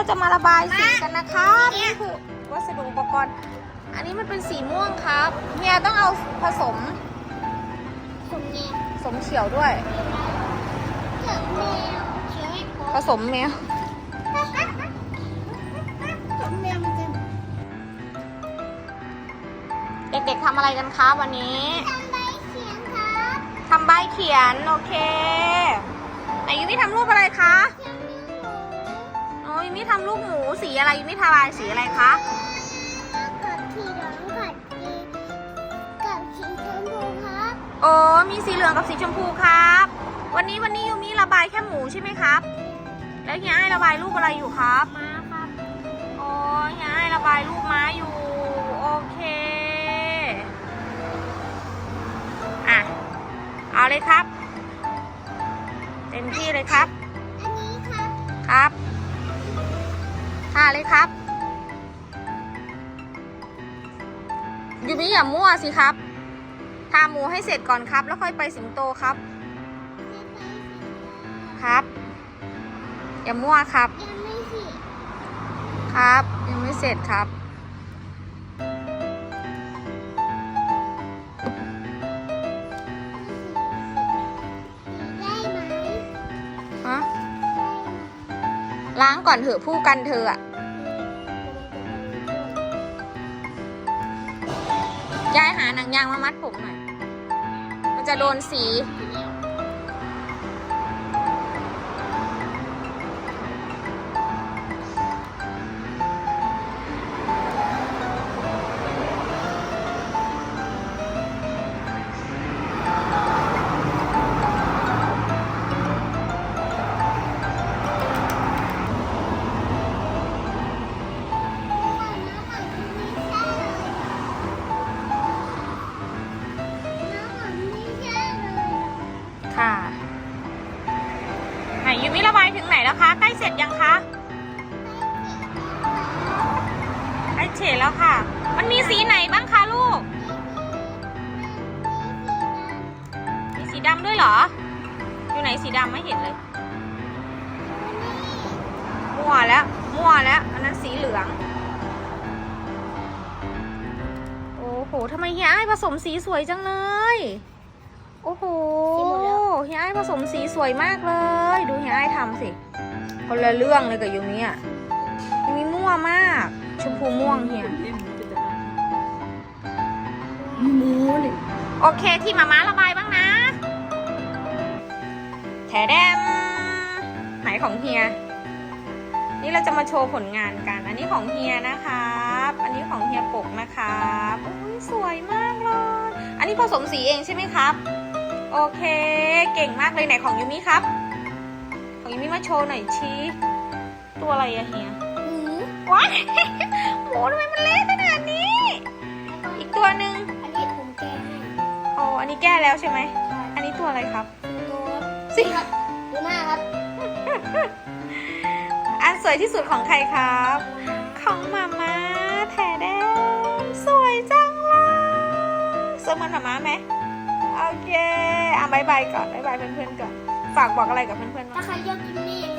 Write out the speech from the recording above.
เราจะมาระบายสีกันนะครับนี่คือวัสดุอุปกรณ์ อันนี้มันเป็นสีม่วงครับเฮียต้องเอาผสมผมแมวสมเขียวด้วยเกิดแมวเขียวให้พอผสมแมวผมแมวมันจะเด็กๆทำอะไรกันครับวันนี้ ทำใบเขียนครับ ทำใบเขียน โอเคไหนยูมิทำรูปอะไรคะ เขียนนิ้วหนูโอ้ยยูมิทำรูปหมูสีอะไรยูมิทาบายสีอะไรคะกับสีเหลืองกับสีกับสีชมพูครับโอ้มีสีเหลืองกับสีชมพูครับ วันนี้วันนี้ยูมิระบายแค่หมูใช่ไหมครับ แล้วเฮียให้ระบายรูปอะไรอยู่ครับมาครับโอ้ยเฮียให้ระบายรูปม้าอยู่โอเคอะเอาเลยครับ เต็มที่เลยครับ อันนี้ครับครับ ท่าเลยครับ ยูมิอย่ามั่วสิครับทาหมูให้เสร็จก่อนครับ แล้วค่อยไปสิงโตครับ ครับ อย่ามั่วครับ ยังไม่สิครับ ยังไม่เสร็จครับ ล้างก่อนเถอะผู้กันเธออะยายหาหนังยางมามัดผมหน่อย มันจะโดนสี มิระบายถึงไหนแล้วคะ ใกล้เสร็จยังคะใกล้เสร็จแล้วค่ะ มันมีสีไหนบ้างคะลูก มีสีดำด้วยเหรอ อยู่ไหนสีดำไม่เห็นเลยมั่วแล้วมั่วแล้ว อันนั้นสีเหลือง โอ้โหทำไมเฮียไอ้ผสมสีสวยจังเลย โอ้โหสีหมดแล้ว เฮียไอ้ายผสมสีสวยมากเลย ดูเฮียไอ้ายทำสิคนละเรื่องเลยกับยูมิอะยูมิมั่วมาก ชมพูม่วงเฮียหมูเลยโอเคที่มาม้าระบายบ้างนะแถแดมไหนของเฮีย นี่เราจะมาโชว์ผลงานกัน อันนี้ของเฮียนะครับ อันนี้ของเฮียปกนะครับโอ้ยสวยมากเลย อันนี้ผสมสีเองใช่ไหมครับ โอเค เก่งมากเลยไหนของยูมิครับ ของยูมิมาโชว์หน่อยชี้ ตัวอะไรอะเฮียหมูว้ายหมูทำไมมันเละขนาดนี้ อีกตัวหนึ่งอันนี้ผมแก้ให้โอ้อันนี้แก้แล้วใช่ไหม อันนี้ตัวอะไรครับโน้ตสิครับดูหน้าครับ อันสวยที่สุดของใครครับ ของมาม่าแถแดงสวยจังเลยสวยเหมือนมาม่าไหมโอ เคอะบายบายก่อนบายบายเพื่อนๆก่อน ฝากบอกอะไรกับเพื่อนๆบ้าง ถ้าใครชอบคลิปนี้อย่า